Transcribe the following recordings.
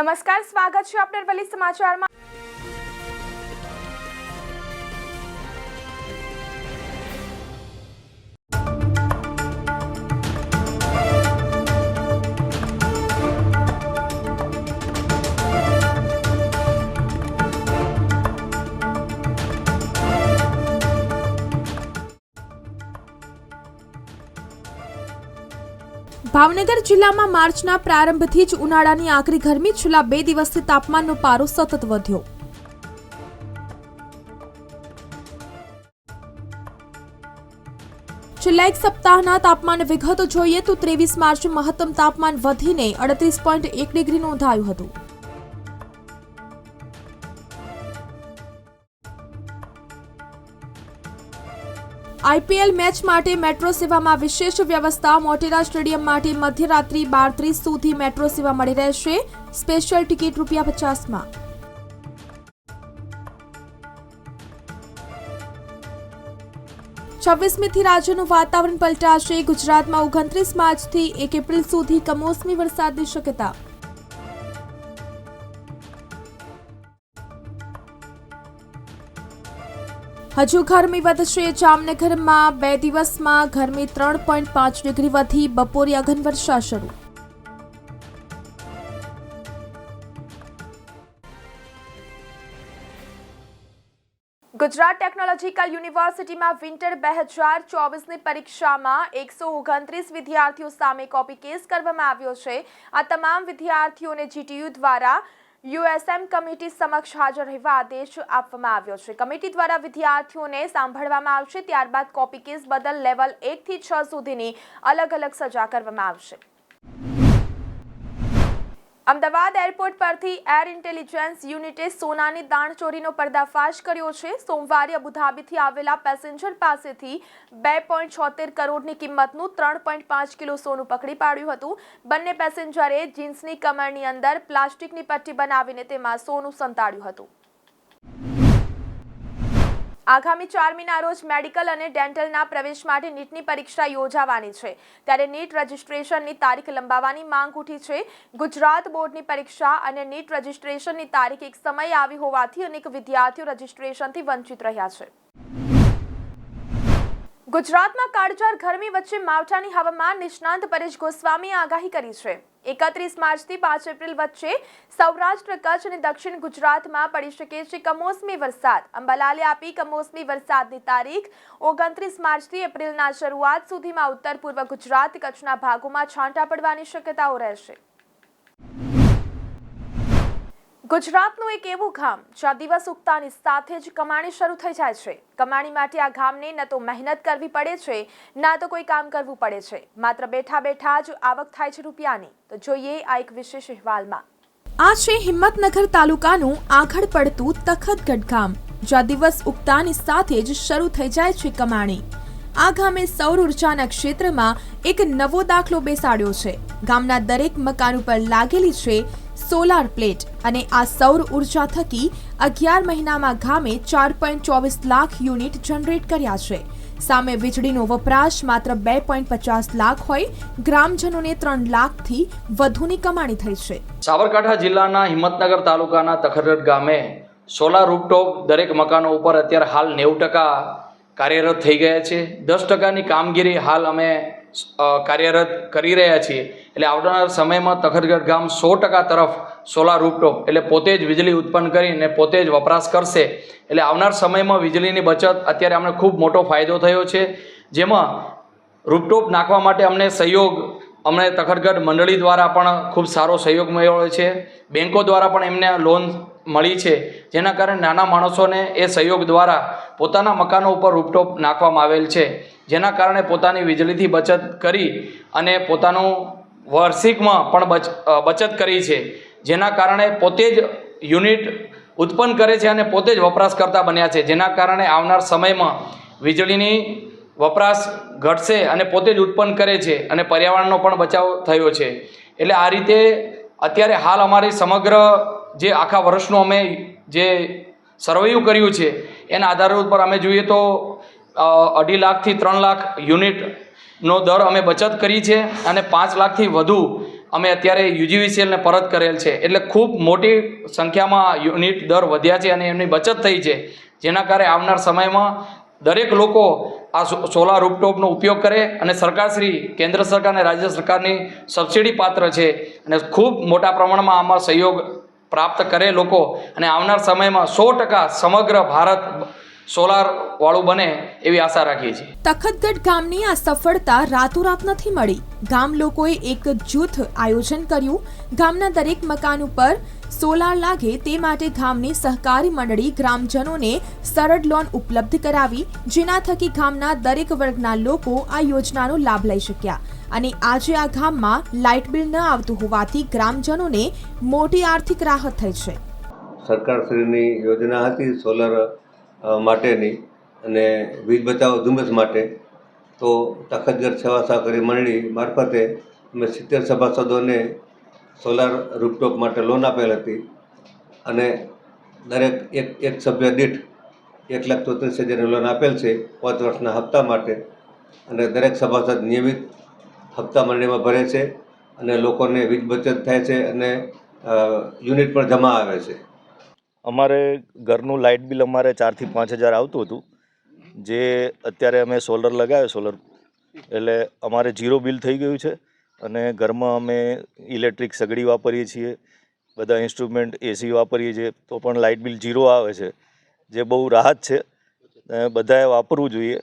નમસ્કાર સ્વાગત છે આપના વલી સમાચારમાં. ભાવનગર જિલ્લામાં માર્ચના પ્રારંભથી જ ઉનાળાની આકરી ગરમી, છેલ્લા બે દિવસથી તાપમાનનો પારો સતત વધ્યો. છેલ્લા એક સપ્તાહના તાપમાન વિગતો જોઈએ તો ત્રેવીસ માર્ચે મહત્તમ તાપમાન વધીને અડત્રીસ પોઈન્ટ એક ડિગ્રી નોંધાયું હતું. આઈપીએલ મેચ માટે મેટ્રો સેવામાં વિશેષ વ્યવસ્થા. મોટેરા સ્ટેડિયમ માટે મધ્યરાત્રિ બાર ત્રીસ સુધી મેટ્રો સેવા મળી રહેશે. સ્પેશિયલ ટિકિટ રૂપિયા પચાસમાં. છવ્વીસમીથી રાજ્યનું વાતાવરણ પલટાશે. ગુજરાતમાં ઓગણત્રીસ માર્ચથી એક એપ્રિલ સુધી કમોસમી વરસાદની શક્યતા. હજુ ગરમી વધશે. જામનગરમાં બે દિવસમાં ગરમી ત્રણ પોઈન્ટ પાંચ ડિગ્રી વધી. બપોરે અઘન વર્ષા શરૂ. ગુજરાત ટેકનોલોજીકલ યુનિવર્સિટીમાં વિન્ટર બે હજાર ચોવીસની પરીક્ષામાં એકસો ઓગણત્રીસ વિદ્યાર્થીઓ સામે કોપી કેસ કરવામાં આવ્યો છે. આ તમામ વિદ્યાર્થીઓને જીટીયુ દ્વારા યુએસએમ કમિટી સમક્ષ હાજર રહેવા આદેશ આપવામાં આવ્યો છે. કમિટી દ્વારા વિદ્યાર્થીઓને સાંભળવામાં આવશે, ત્યારબાદ કોપી કેસ બદલ લેવલ એકથી છ સુધીની અલગ અલગ સજા કરવામાં આવશે. અમદાવાદ એરપોર્ટ પરથી એર ઇન્ટેલિજન્સ યુનિટે સોનાની દાણચોરીનો પર્દાફાશ કર્યો છે. સોમવારે અબુધાબીથી આવેલા પેસેન્જર પાસેથી બે પોઈન્ટ છોતેર કરોડની કિંમતનું ત્રણ પોઈન્ટ પાંચ કિલો સોનું પકડી પાડ્યું હતું. બંને પેસેન્જરે જીન્સની કમરની અંદર પ્લાસ્ટિકની પટ્ટી બનાવીને તેમાં સોનું સંતાડ્યું હતું. આગામી ચારમીના રોજ મેડિકલ અને ડેન્ટલના પ્રવેશ માટે નીટની પરીક્ષા યોજાવાની છે. ત્યારે નીટ રજિસ્ટ્રેશનની તારીખ લંબાવવાની માંગ ઉઠી છે. ગુજરાત બોર્ડની પરીક્ષા અને નીટ રજિસ્ટ્રેશનની તારીખ એક સમયે આવી હોવાથી અનેક વિદ્યાર્થીઓ રજિસ્ટ્રેશનથી વંચિત રહ્યા છે. ગુજરાતમાં કાળજાર ગરમી વચ્ચે માવઠાની હવામાન નિષ્ણાંત પરેશ ગોસ્વામીએ આગાહી કરી છે. એકત્રીસ માર્ચથી પાંચ એપ્રિલ વચ્ચે સૌરાષ્ટ્ર, કચ્છ અને દક્ષિણ ગુજરાતમાં પડી શકે છે કમોસમી વરસાદ. અંબાલાલે આપી કમોસમી વરસાદની તારીખ ઓગણત્રીસ માર્ચથી એપ્રિલના શરૂઆત સુધીમાં ઉત્તર પૂર્વ ગુજરાત, કચ્છના ભાગોમાં છાંટા પડવાની શક્યતાઓ રહેશે. ગુજરાતનું એક એવું ગામ, જ્યાં દિવસ ઉગતાની સાથે જ કમાણી શરૂ થઈ જાય છે. કમાણી માટે આ ગામને ન તો મહેનત કરવી પડે છે, ના તો કોઈ કામ કરવું પડે છે. માત્ર બેઠા બેઠા જ આવક થાય છે રૂપિયાની. તો જોઈએ આ એક વિશેષ અહેવાલમાં. આ છે હિંમતનગર તાલુકાનું આગળ પડતું તખતગઢ ગામ જ્યાં દિવસ ઉગતાની સાથે જ શરૂ થઈ જાય છે કમાણી. આ ગામે સૌર ઉર્જાના ક્ષેત્રમાં એક નવો દાખલો બેસાડ્યો છે. ગામના દરેક મકાન ઉપર લાગેલી છે સોલાર પ્લેટ અને આ સૌર ઊર્જા થકી અગિયાર મહિનામાં ગામે ચાર પોઈન્ટ ચોવીસ લાખ યુનિટ જનરેટ કર્યા છે. સામે વીજળીનો વપરાશ માત્ર બે પોઈન્ટ પચાસ લાખ હોય, ગ્રામજનોને ત્રણ લાખથી વધુની કમાણી થઈ છે. સાબરકાંઠા જિલ્લાના હિંમતનગર તાલુકાના તખરડ ગામે સોલાર રૂપટોપ દરેક મકાનો ઉપર અત્યારે હાલ નેવું ટકા કાર્યરત થઈ ગયા છે. દસ ટકાની કામગીરી હાલ અમે કાર્યરત કરી રહ્યા છીએ. એટલે આવનાર સમયમાં તખતગઢ ગામ સો ટકા તરફ સોલાર રૂપટોપ એટલે પોતે જ વીજળી ઉત્પન્ન કરીને પોતે જ વપરાશ કરશે. એટલે આવનાર સમયમાં વીજળીની બચત અત્યારે અમને ખૂબ મોટો ફાયદો થયો છે. જેમાં રૂપટોપ નાખવા માટે અમને સહયોગ અમને તખતગઢ મંડળી દ્વારા પણ ખૂબ સારો સહયોગ મળ્યો છે. બેન્કો દ્વારા પણ એમને લોન મળી છે. જેના કારણે નાના માણસોને એ સહયોગ દ્વારા પોતાના મકાનો ઉપર રૂપટોપ નાખવામાં આવેલ છે. જેના કારણે પોતાની વીજળીથી બચત કરી અને પોતાનું વાર્ષિકમાં પણ બચ બચત કરી છે. જેના કારણે પોતે જ યુનિટ ઉત્પન્ન કરે છે અને પોતે જ વપરાશકર્તા બન્યા છે. જેના કારણે આવનાર સમયમાં વીજળીની વપરાશ ઘટશે અને પોતે જ ઉત્પન્ન કરે છે અને પર્યાવરણનો પણ બચાવ થયો છે. એટલે આ રીતે અત્યારે હાલ અમારી સમગ્ર જે આખા વર્ષનું અમે જે સર્વેયું કર્યું છે, એના આધાર ઉપર અમે જોઈએ તો અઢી લાખથી ત્રણ લાખ યુનિટનો દર અમે બચત કરી છે અને પાંચ લાખથી વધુ અમે અત્યારે યુજીવીસીએલને પરત કરેલ છે. એટલે ખૂબ મોટી સંખ્યામાં યુનિટ દર વધ્યા છે અને એમની બચત થઈ છે. જેના કારણે આવનાર સમયમાં દરેક લોકો આ સોલાર રૂપટોપનો ઉપયોગ કરે અને સરકારશ્રી કેન્દ્ર સરકાર અને રાજ્ય સરકારની સબસિડી પાત્ર છે. અને ખૂબ મોટા પ્રમાણમાં આમાં સહયોગ પ્રાપ્ત કરે લોકો. અને આવનાર સમયમાં સો ટકા સમગ્ર ભારત સોલાર વાળું બને એવી આશા રાખીએ છીએ. તખતગઢ ગામની આ સફળતા રાતોરાત નથી મળી. ગામ લોકોએ એક જૂથ આયોજન કર્યું. ગામના દરેક મકાન ઉપર સોલાર લાગે તે માટે ગામની સહકારી મંડળી ગ્રામજનોને સરળ લોન ઉપલબ્ધ કરાવી જેના થકી ગામના દરેક વર્ગના લોકો આ યોજનાનો લાભ લઈ શક્યા. અને આજે આ ગામમાં લાઇટ બિલ ન આવતું હોવાથી ગ્રામજનોને મોટી આર્થિક રાહત થઈ છે. સરકારશ્રીની યોજના હતી સોલર માટેની અને વીજ બચાવો ઝુંબેશ માટે તો તખતગઢ સેવા સહકારી મંડળી મારફતે અમે સિત્તેર સભાસદોને સોલાર રૂપટોપ માટે લોન આપેલ હતી અને દરેક એક એક સભ્ય દીઠ એક લાખ ચોત્રીસ હજારની લોન આપેલ છે પાંચ વર્ષના હપ્તા માટે અને દરેક સભાસદ નિયમિત હપ્તા મંડળીમાં ભરે છે અને લોકોને વીજ બચત થાય છે અને યુનિટ પણ જમા આવે છે. અમારે ઘરનું લાઇટ બિલ અમારે ચારથી પાંચ હજાર આવતું હતું. જે અત્યારે અમે સોલર લગાવ્યો સોલર, એટલે અમારે જીરો બિલ થઈ ગયું છે અને ઘરમાં અમે ઇલેક્ટ્રિક સગડી વાપરીએ છીએ, બધા ઇન્સ્ટ્રુમેન્ટ, એસી વાપરીએ છીએ, તો પણ લાઇટ બિલ ઝીરો આવે છે. જે બહુ રાહત છે બધાએ વાપરવું જોઈએ,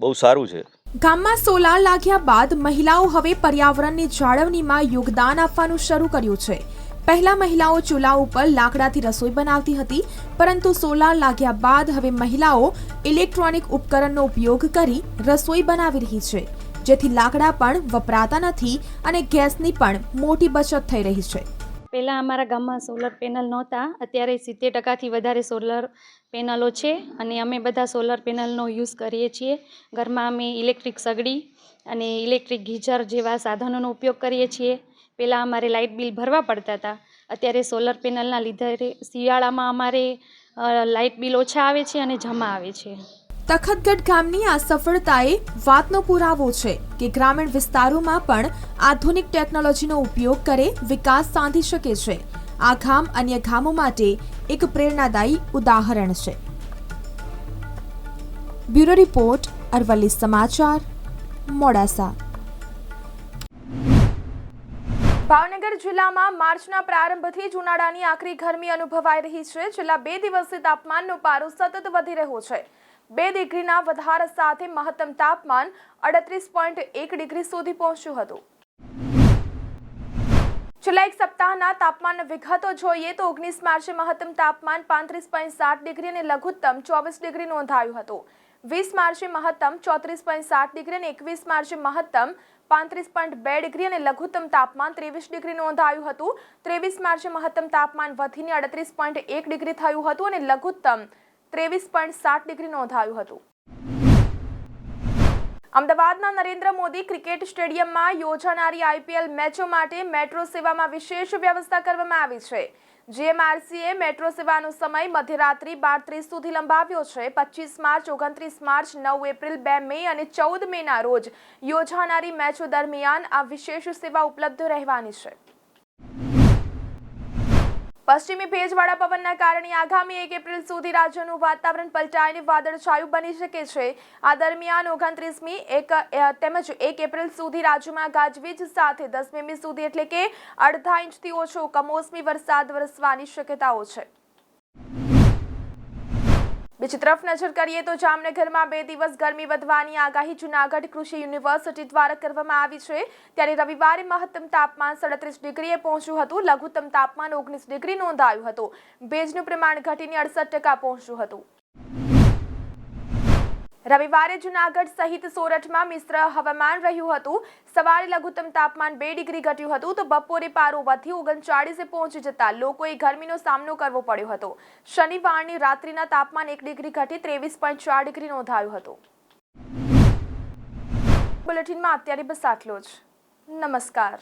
બહુ સારું છે. ગામમાં સોલાર લાગ્યા બાદ મહિલાઓ હવે પર્યાવરણની જાળવણીમાં યોગદાન આપવાનું શરૂ કર્યું છે. પહેલા મહિલાઓ ચૂલા ઉપર લાકડાથી રસોઈ બનાવતી હતી, પરંતુ સોલાર લાગ્યા બાદ હવે મહિલાઓ ઇલેક્ટ્રોનિક ઉપકરણનો ઉપયોગ કરી રસોઈ બનાવી રહી છે, જેથી લાકડા પણ વપરાતા નથી અને ગેસની પણ મોટી બચત થઈ રહી છે. પહેલાં અમારા ગામમાં સોલર પેનલ નહોતા, અત્યારે સિત્તેર ટકાથી વધારે સોલર પેનલો છે અને અમે બધા સોલર પેનલનો યુઝ કરીએ છીએ. ઘરમાં અમે ઇલેક્ટ્રિક સગડી અને ઇલેક્ટ્રિક ગીઝર જેવા સાધનોનો ઉપયોગ કરીએ છીએ. પહેલાં અમારે લાઇટ બિલ ભરવા પડતા હતા. અત્યારે સોલર પેનલના લીધે શિયાળામાં અમારે લાઇટ બિલ ઓછા આવે છે અને જમા આવે છે. તખતગઢ ગામની આ સફળતાએ વાતનો પુરાવો છે કે ગ્રામીણ વિસ્તારોમાં પણ આધુનિક ટેકનોલોજીનો ઉપયોગ કરે વિકાસ સાધી શકે છે. આ ગામ અન્ય ગામો માટે એક પ્રેરણાદાયી ઉદાહરણ છે. બ્યુરો રિપોર્ટ અરવલ્લી સમાચાર, મોડાસા. ભાવનગર જિલ્લામાં માર્ચના પ્રારંભથી જ ઉનાળાની આખરી ગરમી અનુભવાઈ રહી છે. છેલ્લા બે દિવસથી તાપમાનનો પારો સતત વધી રહ્યો છે. બે ડિગ્રીના વધારા સાથે મહત્તમ તાપમાન અડત્રીસ પોઈન્ટ એક ડિગ્રી સુધી પહોંચ્યું હતું. છેલ્લા એક સપ્તાહના તાપમાન વિગતો જોઈએ તો ઓગણીસ માર્ચે મહત્તમ તાપમાન પાંત્રીસ પોઈન્ટ સાત ડિગ્રી અને લઘુત્તમ ચોવીસ ડિગ્રી નોંધાયું હતું. વીસ માર્ચે મહત્તમ ચોત્રીસ પોઈન્ટ સાત ડિગ્રી અને એકવીસ માર્ચે મહત્તમ પાંત્રીસ પોઈન્ટ બે ડિગ્રી અને લઘુત્તમ તાપમાન ત્રેવીસ ડિગ્રી નોંધાયું હતું. ત્રેવીસ માર્ચે મહત્તમ તાપમાન વધીને અડત્રીસ પોઈન્ટ એક ડિગ્રી થયું હતું અને લઘુત્તમ ત્રેવીસ પોઈન્ટ સાત ડિગ્રી નોંધાયું હતું. અમદાવાદના નરેન્દ્ર મોદી ક્રિકેટ સ્ટેડિયમમાં યોજાનારી આઈપીએલ મેચો માટે મેટ્રો સેવામાં વિશેષ વ્યવસ્થા કરવામાં આવી છે. જીએમઆરસીએ મેટ્રો સેવાનો સમય મધ્યરાત્રિ બાર ત્રીસ સુધી લંબાવ્યો છે. પચીસ માર્ચ, ઓગણત્રીસ માર્ચ, નવ એપ્રિલ, બે મે અને ચૌદ મેના રોજ યોજાનારી મેચો દરમિયાન આ વિશેષ સેવા ઉપલબ્ધ રહેવાની છે. પશ્ચિમી ભેજવાળા પવનના કારણે આગામી એક એપ્રિલ સુધી રાજ્યનું વાતાવરણ પલટાઈને વાદળછાયું બની શકે છે. આ દરમિયાન ઓગણત્રીસમી એક તેમજ એક એપ્રિલ સુધી રાજ્યમાં ગાજવીજ સાથે દસમીમી સુધી એટલે કે અડધા ઇંચથી ઓછો કમોસમી વરસાદ વરસવાની શક્યતાઓ છે. બીજી તરફ નજર કરીએ તો જામનગરમાં બે દિવસ ગરમી વધવાની આગાહી જુનાગઢ કૃષિ યુનિવર્સિટી દ્વારા કરવામાં આવી છે. ત્યારે રવિવારે મહત્તમ તાપમાન સડત્રીસ ડિગ્રીએ પહોંચ્યું હતું. લઘુત્તમ તાપમાન ઓગણીસ ડિગ્રી નોંધાયું હતું. ભેજનું પ્રમાણ ઘટીને અડસઠ ટકા પહોંચ્યું હતું. રવિવારે જુનાગઢ સહિત સોરઠમાં મિશ્ર હવામાન રહ્યું હતું. સવારે લઘુત્તમ તાપમાન બે ડિગ્રી ઘટ્યું હતું તો બપોરે પારો વધી ઓગણચાળીસે પહોંચી જતા લોકોએ ગરમીનો સામનો કરવો પડ્યો હતો. શનિવારની રાત્રિના તાપમાન એક ડિગ્રી ઘટી ત્રેવીસ પોઈન્ટ ચાર ડિગ્રી નોંધાયું હતું. બુલેટિનમાં અત્યારે બસ આટલો જ. નમસ્કાર.